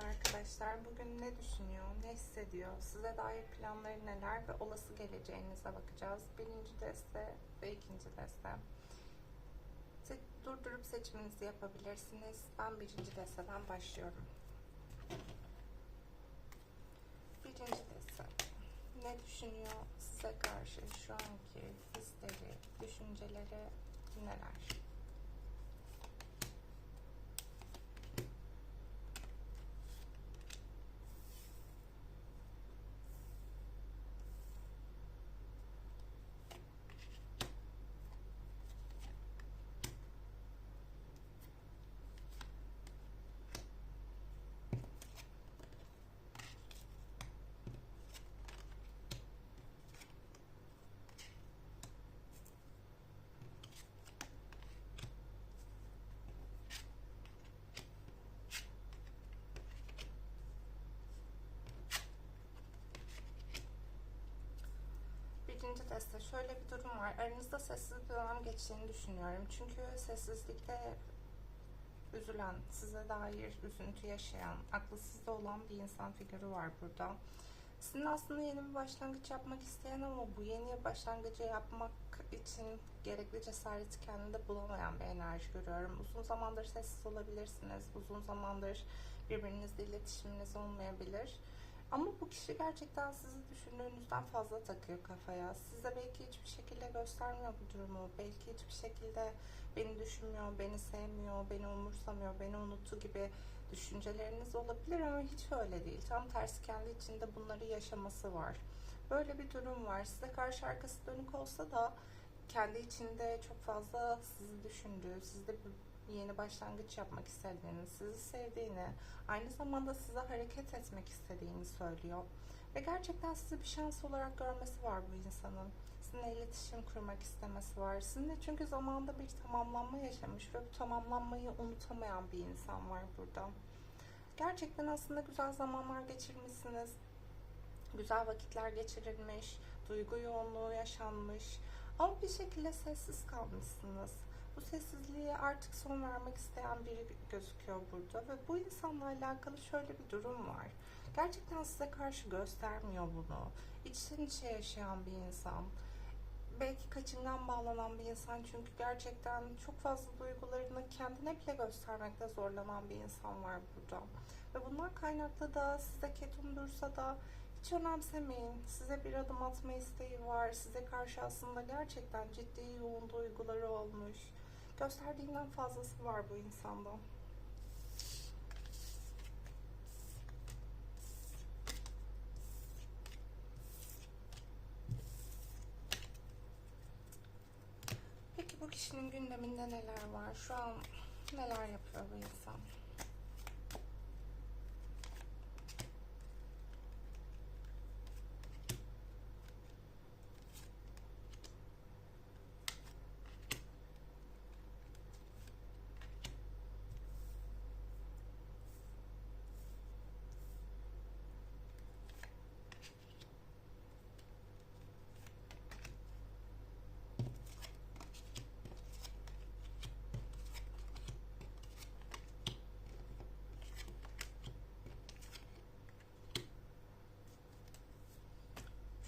Merhaba arkadaşlar. Bugün ne düşünüyor, ne hissediyor, size dair planları neler ve olası geleceğinize bakacağız. Birinci deste ve ikinci deste. Durdurup seçiminizi yapabilirsiniz. Ben birinci desteden başlıyorum. Birinci deste. Ne düşünüyor, size karşı şu anki hisleri, düşünceleri neler? Birinci deste şöyle bir durum var. Aranızda sessiz bir dönem geçtiğini düşünüyorum. Çünkü sessizlikte üzülen, size dair üzüntü yaşayan, aklı sizde olan bir insan figürü var burada. Sizin aslında yeni bir başlangıç yapmak isteyen ama bu yeni başlangıcı yapmak için gerekli cesareti kendinde bulamayan bir enerji görüyorum. Uzun zamandır sessiz olabilirsiniz. Uzun zamandır birbirinizle iletişiminiz olmayabilir. Ama bu kişi gerçekten sizi düşündüğünüzden fazla takıyor kafaya. Size belki hiçbir şekilde göstermiyor bu durumu. Belki hiçbir şekilde beni düşünmüyor, beni sevmiyor, beni umursamıyor, beni unuttu gibi düşünceleriniz olabilir ama hiç öyle değil. Tam tersi kendi içinde bunları yaşaması var. Böyle bir durum var. Size karşı arkası dönük olsa da kendi içinde çok fazla sizi düşündüğü, sizde bir yeni başlangıç yapmak istediğini, sizi sevdiğini, aynı zamanda size hareket etmek istediğini söylüyor. Ve gerçekten sizi bir şans olarak görmesi var bu insanın. Sizinle iletişim kurmak istemesi var. Sizinle çünkü zamanda bir tamamlanma yaşamış ve bu tamamlanmayı unutamayan bir insan var burada. Gerçekten aslında güzel zamanlar geçirmişsiniz. Güzel vakitler geçirilmiş, duygu yoğunluğu yaşanmış. Ama bir şekilde sessiz kalmışsınız. Bu sessizliğe artık son vermek isteyen biri gözüküyor burada ve bu insanla alakalı şöyle bir durum var. Gerçekten size karşı göstermiyor bunu. İçten içe yaşayan bir insan. Belki kaçından bağlanan bir insan çünkü gerçekten çok fazla duygularını kendine bile göstermekte zorlanan bir insan var burada. Ve bundan kaynaklı da size ketum dursa da hiç önemsemeyin. Size bir adım atma isteği var. Size karşı aslında gerçekten ciddi yoğun duyguları olmuş. Gösterdiğinden fazlası var bu insanda. Peki bu kişinin gündeminde neler var? Şu an neler yapıyor bu insan?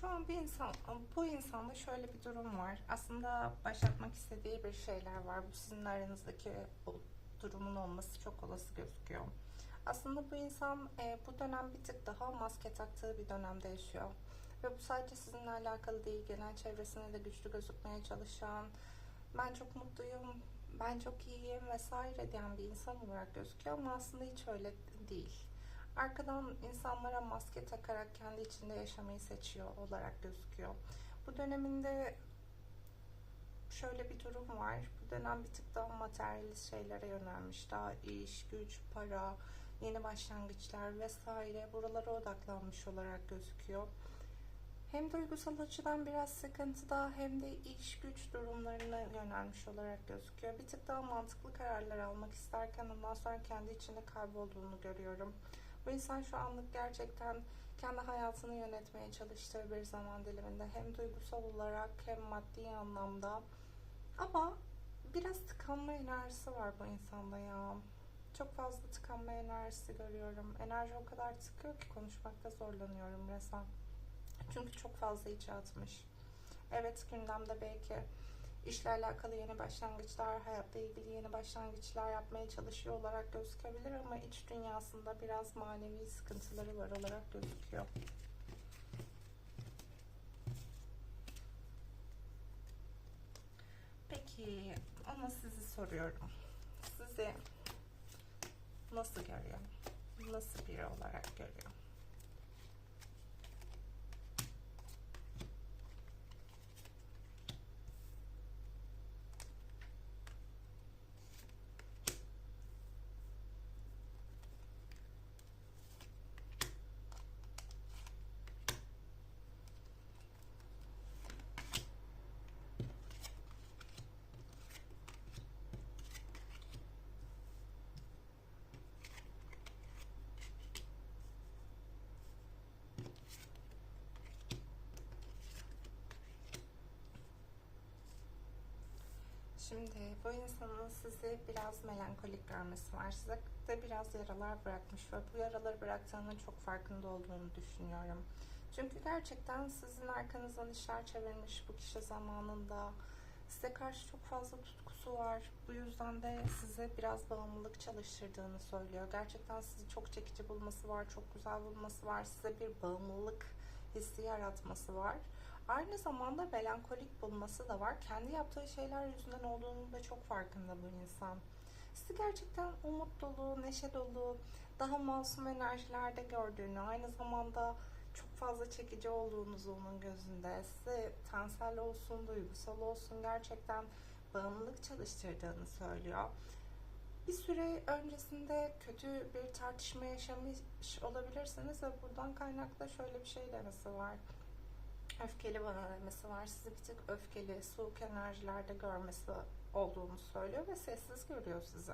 Şu an bir insan, bu insanda şöyle bir durum var. Aslında başlatmak istediği bir şeyler var. Bu sizin aranızdaki durumun olması çok olası gözüküyor. Aslında bu insan e, bu dönem bir tık daha maske taktığı bir dönemde yaşıyor. Ve bu sadece sizinle alakalı değil, genel çevresine de güçlü gözükmeye çalışan, ben çok mutluyum, ben çok iyiyim vesaire diyen bir insan olarak gözüküyor ama aslında hiç öyle değil arkadan insanlara maske takarak kendi içinde yaşamayı seçiyor olarak gözüküyor. Bu döneminde şöyle bir durum var. Bu dönem bir tık daha materyalist şeylere yönelmiş. Daha iş, güç, para, yeni başlangıçlar vesaire buralara odaklanmış olarak gözüküyor. Hem duygusal açıdan biraz sıkıntıda hem de iş güç durumlarına yönelmiş olarak gözüküyor. Bir tık daha mantıklı kararlar almak isterken ondan sonra kendi içinde kaybolduğunu görüyorum. İnsan şu anlık gerçekten kendi hayatını yönetmeye çalıştığı bir zaman diliminde hem duygusal olarak hem maddi anlamda ama biraz tıkanma enerjisi var bu insanda ya. Çok fazla tıkanma enerjisi görüyorum. Enerji o kadar tıkıyor ki konuşmakta zorlanıyorum resmen. Çünkü çok fazla içe atmış. Evet gündemde belki işle alakalı yeni başlangıçlar, hayatla ilgili yeni başlangıçlar yapmaya çalışıyor olarak gözükebilir ama iç dünyasında biraz manevi sıkıntıları var olarak gözüküyor. Peki ama sizi soruyorum. Sizi nasıl görüyor? Nasıl biri olarak görüyor? Şimdi bu insanın sizi biraz melankolik görmesi var. Size de biraz yaralar bırakmış ve bu yaraları bıraktığının çok farkında olduğunu düşünüyorum. Çünkü gerçekten sizin arkanızdan işler çevirmiş bu kişi zamanında. Size karşı çok fazla tutkusu var. Bu yüzden de size biraz bağımlılık çalıştırdığını söylüyor. Gerçekten sizi çok çekici bulması var, çok güzel bulması var. Size bir bağımlılık hissi yaratması var. Aynı zamanda melankolik bulması da var. Kendi yaptığı şeyler yüzünden olduğunu da çok farkında bu insan. Sizi gerçekten umut dolu, neşe dolu, daha masum enerjilerde gördüğünü, aynı zamanda çok fazla çekici olduğunuzu onun gözünde, size tensel olsun, duygusal olsun gerçekten bağımlılık çalıştırdığını söylüyor. Bir süre öncesinde kötü bir tartışma yaşamış olabilirsiniz ve buradan kaynaklı şöyle bir şey demesi var öfkeli bana demesi var. Sizi bir tık öfkeli, soğuk enerjilerde görmesi olduğunu söylüyor ve sessiz görüyor sizi.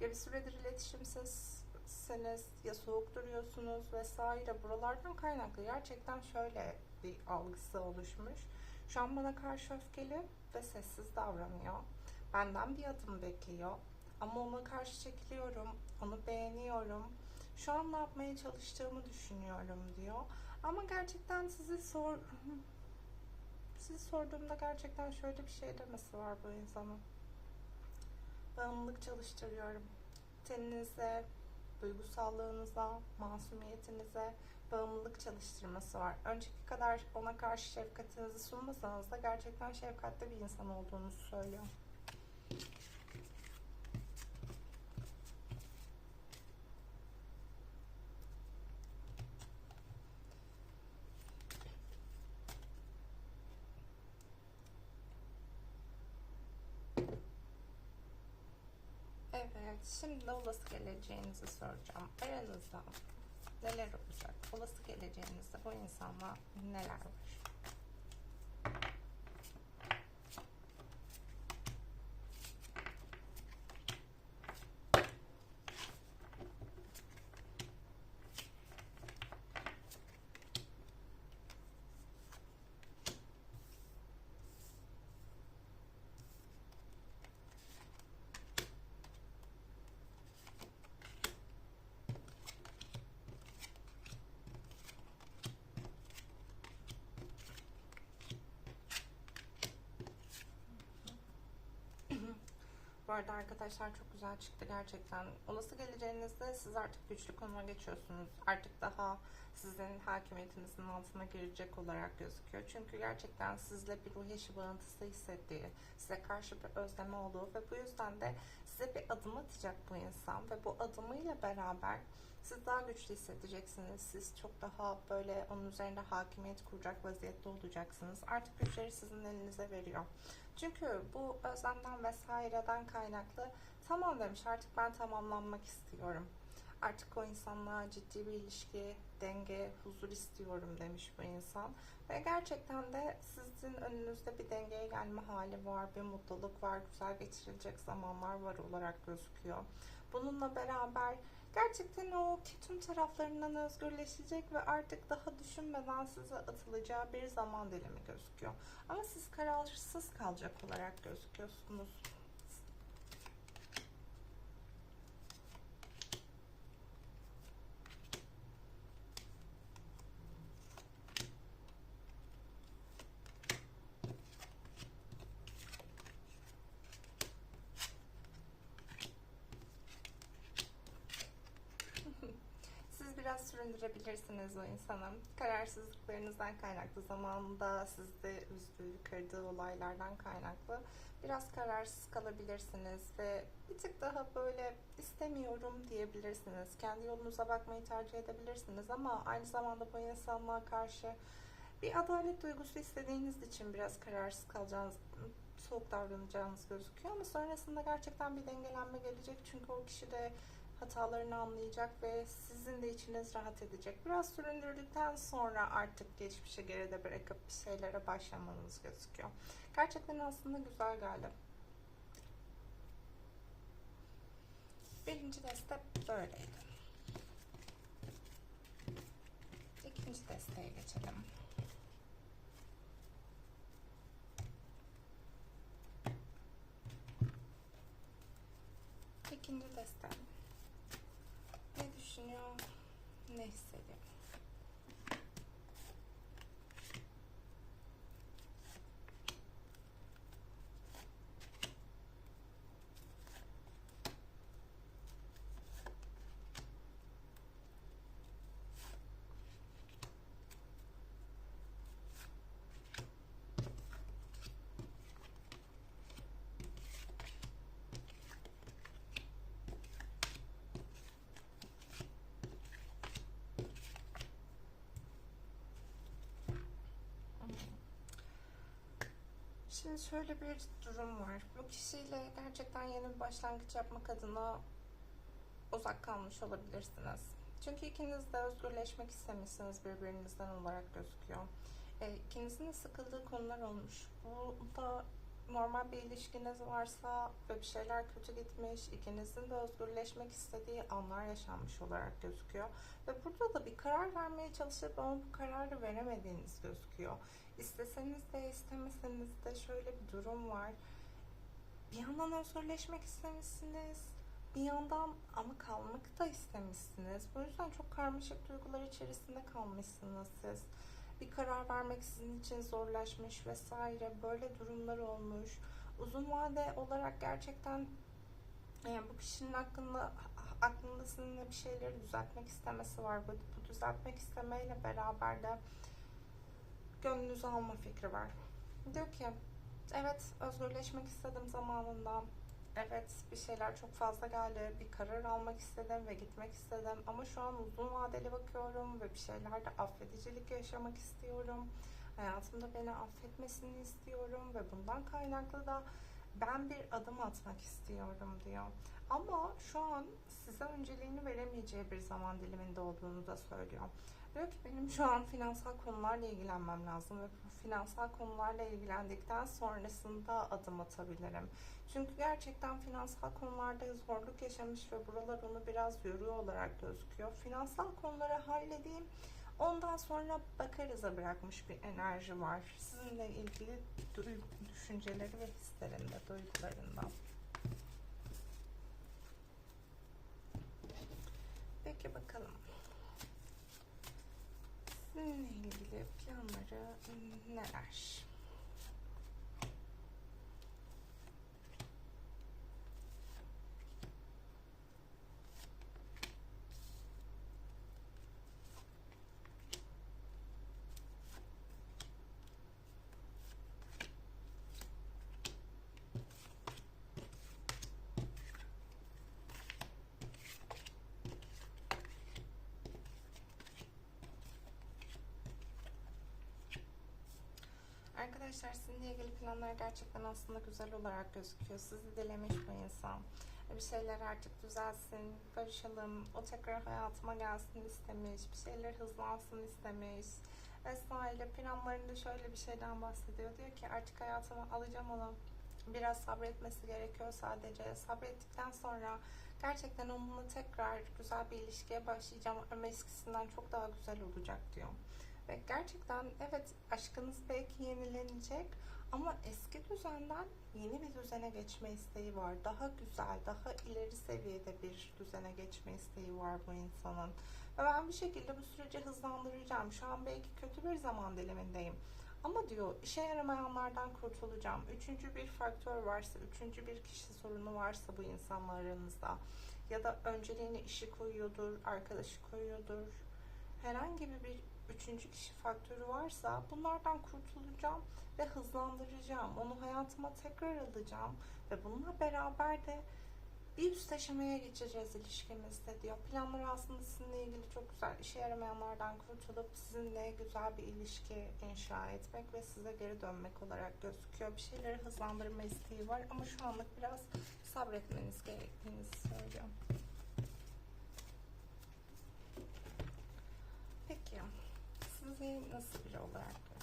Ya bir süredir iletişimsizseniz ya soğuk duruyorsunuz vesaire buralardan kaynaklı gerçekten şöyle bir algısı oluşmuş. Şu an bana karşı öfkeli ve sessiz davranıyor. Benden bir adım bekliyor. Ama ona karşı çekiliyorum, onu beğeniyorum. Şu an ne yapmaya çalıştığımı düşünüyorum diyor. Ama gerçekten sizi sor sizi sorduğumda gerçekten şöyle bir şey demesi var bu insanın. Bağımlılık çalıştırıyorum. Teninize, duygusallığınıza, masumiyetinize bağımlılık çalıştırması var. Önceki kadar ona karşı şefkatinizi sunmasanız da gerçekten şefkatli bir insan olduğunuzu söylüyor. Evet, şimdi olası geleceğinizi soracağım. Aranızda neler olacak? Olası geleceğinizde bu insanla neler var? Bu arada arkadaşlar çok güzel çıktı gerçekten. Olası geleceğinizde siz artık güçlü konuma geçiyorsunuz. Artık daha sizin hakimiyetinizin altına girecek olarak gözüküyor. Çünkü gerçekten sizle bir ruh eşi bağıntısı hissettiği, size karşı bir özlemi olduğu ve bu yüzden de size bir adım atacak bu insan ve bu adımıyla beraber siz daha güçlü hissedeceksiniz. Siz çok daha böyle onun üzerinde hakimiyet kuracak vaziyette olacaksınız. Artık güçleri sizin elinize veriyor. Çünkü bu özlemden vesaireden kaynaklı tamam demiş artık ben tamamlanmak istiyorum. Artık o insanla ciddi bir ilişki, denge, huzur istiyorum demiş bu insan. Ve gerçekten de sizin önünüzde bir dengeye gelme hali var, bir mutluluk var, güzel geçirilecek zamanlar var olarak gözüküyor. Bununla beraber gerçekten o ketum taraflarından özgürleşecek ve artık daha düşünmeden size atılacağı bir zaman dilimi gözüküyor. Ama siz kararsız kalacak olarak gözüküyorsunuz. Süründürebilirsiniz o insanı. Kararsızlıklarınızdan kaynaklı, zamanında sizde üzdüğü, kırdığı olaylardan kaynaklı biraz kararsız kalabilirsiniz ve bir tık daha böyle istemiyorum diyebilirsiniz. Kendi yolunuza bakmayı tercih edebilirsiniz ama aynı zamanda bu insanlığa karşı bir adalet duygusu istediğiniz için biraz kararsız kalacağınız, soğuk davranacağınız gözüküyor ama sonrasında gerçekten bir dengelenme gelecek çünkü o kişi de hatalarını anlayacak ve sizin de içiniz rahat edecek. Biraz süründürdükten sonra artık geçmişe geride bırakıp bir şeylere başlamanız gözüküyor. Gerçekten aslında güzel geldi. Birinci deste böyleydi. İkinci desteye geçelim. İkinci deste. Düşünüyor? Ne hissediyor? Şimdi şöyle bir durum var. Bu kişiyle gerçekten yeni bir başlangıç yapmak adına uzak kalmış olabilirsiniz. Çünkü ikiniz de özgürleşmek istemişsiniz birbirinizden olarak gözüküyor. E, ikinizin de sıkıldığı konular olmuş. Bu da normal bir ilişkiniz varsa ve bir şeyler kötü gitmiş, ikinizin de özgürleşmek istediği anlar yaşanmış olarak gözüküyor. Ve burada da bir karar vermeye çalışıp ama bu kararı veremediğiniz gözüküyor. İsteseniz de istemeseniz de şöyle bir durum var. Bir yandan özgürleşmek istemişsiniz, bir yandan ama kalmak da istemişsiniz. Bu yüzden çok karmaşık duygular içerisinde kalmışsınız siz bir karar vermek sizin için zorlaşmış vesaire böyle durumlar olmuş. Uzun vade olarak gerçekten yani bu kişinin hakkında aklında sizinle bir şeyleri düzeltmek istemesi var. Bu, bu düzeltmek istemeyle beraber de gönlünüzü alma fikri var. Diyor ki evet özgürleşmek istedim zamanında Evet bir şeyler çok fazla geldi. Bir karar almak istedim ve gitmek istedim. Ama şu an uzun vadeli bakıyorum ve bir şeylerde affedicilik yaşamak istiyorum. Hayatımda beni affetmesini istiyorum ve bundan kaynaklı da ben bir adım atmak istiyorum diyor. Ama şu an size önceliğini veremeyeceği bir zaman diliminde olduğunu da söylüyor. Diyor ki benim şu an finansal konularla ilgilenmem lazım ve finansal konularla ilgilendikten sonrasında adım atabilirim. Çünkü gerçekten finansal konularda zorluk yaşamış ve buralar onu biraz yoruyor olarak gözüküyor. Finansal konuları halledeyim. Ondan sonra bakarıza bırakmış bir enerji var. Sizinle ilgili düşünceleri ve hislerinde, duygularında. Peki bakalım. Sizinle ilgili planları neler? Arkadaşlar sizinle ilgili planlar gerçekten aslında güzel olarak gözüküyor. Sizi dilemiş bu insan. Bir şeyler artık düzelsin, barışalım, o tekrar hayatıma gelsin istemiş, bir şeyler hızlansın istemiş vesaire. Planlarında şöyle bir şeyden bahsediyor. Diyor ki artık hayatıma alacağım onu. Biraz sabretmesi gerekiyor sadece. Sabrettikten sonra gerçekten onunla tekrar güzel bir ilişkiye başlayacağım ama eskisinden çok daha güzel olacak diyor. Ve gerçekten evet aşkınız belki yenilenecek ama eski düzenden yeni bir düzene geçme isteği var. Daha güzel, daha ileri seviyede bir düzene geçme isteği var bu insanın. Ve ben bir şekilde bu süreci hızlandıracağım. Şu an belki kötü bir zaman dilimindeyim. Ama diyor işe yaramayanlardan kurtulacağım. Üçüncü bir faktör varsa, üçüncü bir kişi sorunu varsa bu insanlar aranızda ya da önceliğini işi koyuyordur, arkadaşı koyuyordur. Herhangi bir üçüncü kişi faktörü varsa bunlardan kurtulacağım ve hızlandıracağım. Onu hayatıma tekrar alacağım ve bununla beraber de bir üst aşamaya geçeceğiz ilişkimizde diyor. Planları aslında sizinle ilgili çok güzel. işe yaramayanlardan kurtulup sizinle güzel bir ilişki inşa etmek ve size geri dönmek olarak gözüküyor. Bir şeyleri hızlandırma isteği var ama şu anlık biraz sabretmeniz gerektiğini söylüyor. Peki, sizi nasıl biri olarak göreceğim?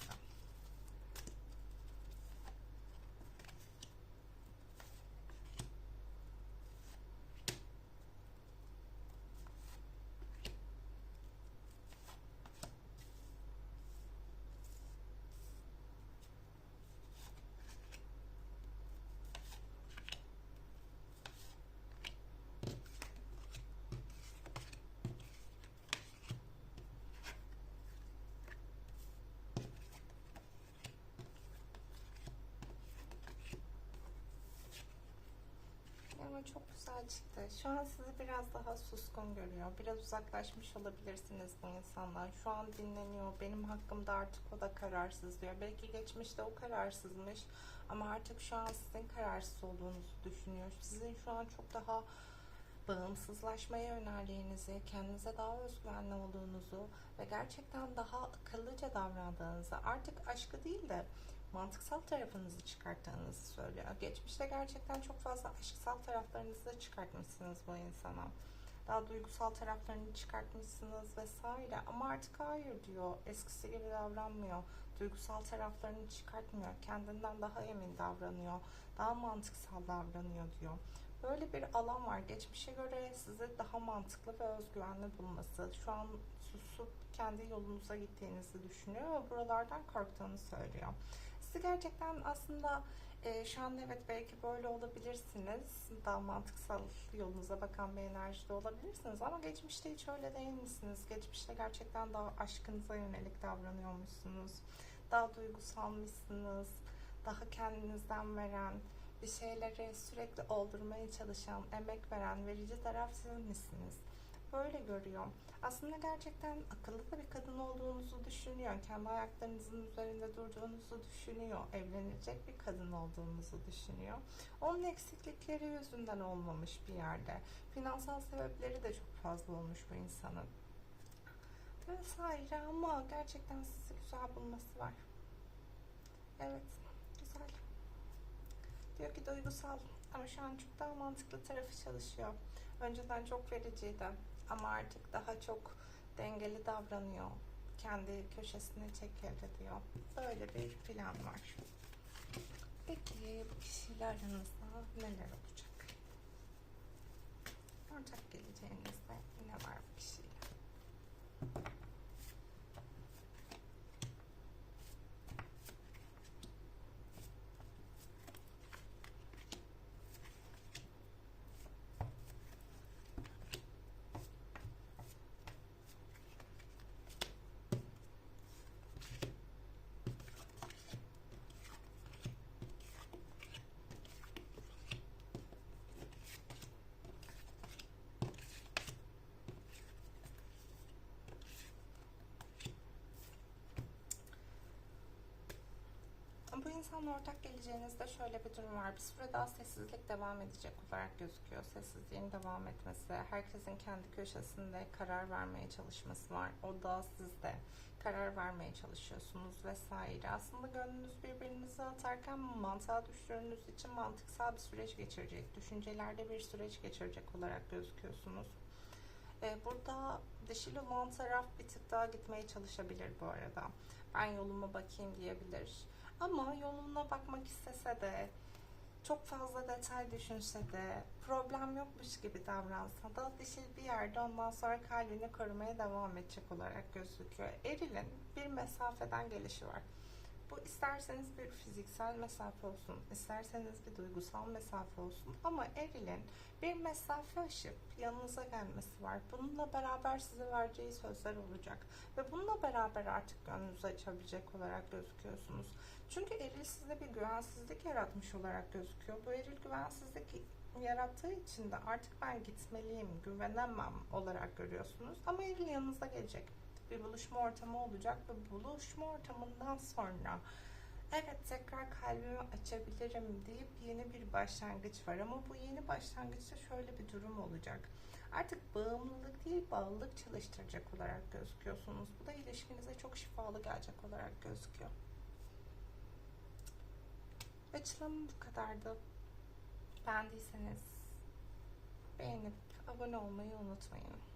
Çok güzel çıktı. Şu an sizi biraz daha suskun görüyor. Biraz uzaklaşmış olabilirsiniz bu insandan. Şu an dinleniyor. Benim hakkımda artık o da kararsız diyor. Belki geçmişte o kararsızmış. Ama artık şu an sizin kararsız olduğunuzu düşünüyor. Sizin şu an çok daha bağımsızlaşmaya yöneldiğinizi, kendinize daha özgüvenli olduğunuzu ve gerçekten daha akıllıca davrandığınızı, artık aşkı değil de mantıksal tarafınızı çıkarttığınızı söylüyor. Geçmişte gerçekten çok fazla aşksal taraflarınızı da çıkartmışsınız bu insana. Daha duygusal taraflarını çıkartmışsınız vesaire ama artık hayır diyor. Eskisi gibi davranmıyor. Duygusal taraflarını çıkartmıyor. Kendinden daha emin davranıyor. Daha mantıksal davranıyor diyor. Böyle bir alan var. Geçmişe göre sizi daha mantıklı ve özgüvenli bulması. Şu an susup kendi yolunuza gittiğinizi düşünüyor ve buralardan korktuğunu söylüyor. Sizi gerçekten aslında e, şu an evet belki böyle olabilirsiniz. Daha mantıksal yolunuza bakan bir enerjide olabilirsiniz. Ama geçmişte hiç öyle değil misiniz? Geçmişte gerçekten daha aşkınıza yönelik davranıyormuşsunuz. Daha duygusalmışsınız. Daha kendinizden veren, bir şeyleri sürekli oldurmaya çalışan, emek veren, verici taraf siz misiniz? Böyle görüyor. Aslında gerçekten akıllı bir kadın olduğunuzu düşünüyor. Kendi ayaklarınızın üzerinde durduğunuzu düşünüyor. Evlenecek bir kadın olduğunuzu düşünüyor. Onun eksiklikleri yüzünden olmamış bir yerde. Finansal sebepleri de çok fazla olmuş bu insanın. Vesaire ama gerçekten sizi güzel bulması var. Evet, güzel. Diyor ki duygusal ama şu an çok daha mantıklı tarafı çalışıyor. Önceden çok vericiydi ama artık daha çok dengeli davranıyor. Kendi köşesine çekildi diyor. Böyle bir plan var. Peki bu kişiyle aranızda neler olacak? Ortak geleceğinizde ne var bu kişiyle? Bu insanla ortak geleceğinizde şöyle bir durum var. Bir süre daha sessizlik devam edecek olarak gözüküyor. Sessizliğin devam etmesi, herkesin kendi köşesinde karar vermeye çalışması var. O da sizde karar vermeye çalışıyorsunuz vesaire. Aslında gönlünüz birbirinize atarken mantığa düştüğünüz için mantıksal bir süreç geçirecek, düşüncelerde bir süreç geçirecek olarak gözüküyorsunuz. Ee, burada dişil olan taraf bir tık daha gitmeye çalışabilir bu arada. Ben yoluma bakayım diyebilir ama yoluna bakmak istese de, çok fazla detay düşünse de, problem yokmuş gibi davransa da dişil bir yerde ondan sonra kalbini korumaya devam edecek olarak gözüküyor. Eril'in bir mesafeden gelişi var. Bu isterseniz bir fiziksel mesafe olsun, isterseniz bir duygusal mesafe olsun ama Eril'in bir mesafe aşıp yanınıza gelmesi var. Bununla beraber size vereceği sözler olacak ve bununla beraber artık gönlünüzü açabilecek olarak gözüküyorsunuz. Çünkü eril sizde bir güvensizlik yaratmış olarak gözüküyor. Bu eril güvensizlik yarattığı için de artık ben gitmeliyim, güvenemem olarak görüyorsunuz. Ama Eril yanınıza gelecek. Bir buluşma ortamı olacak ve buluşma ortamından sonra evet tekrar kalbimi açabilirim deyip yeni bir başlangıç var. Ama bu yeni başlangıçta şöyle bir durum olacak. Artık bağımlılık değil, bağlılık çalıştıracak olarak gözüküyorsunuz. Bu da ilişkinize çok şifalı gelecek olarak gözüküyor. Açılım bu kadardı. Beğendiyseniz beğenip abone olmayı unutmayın.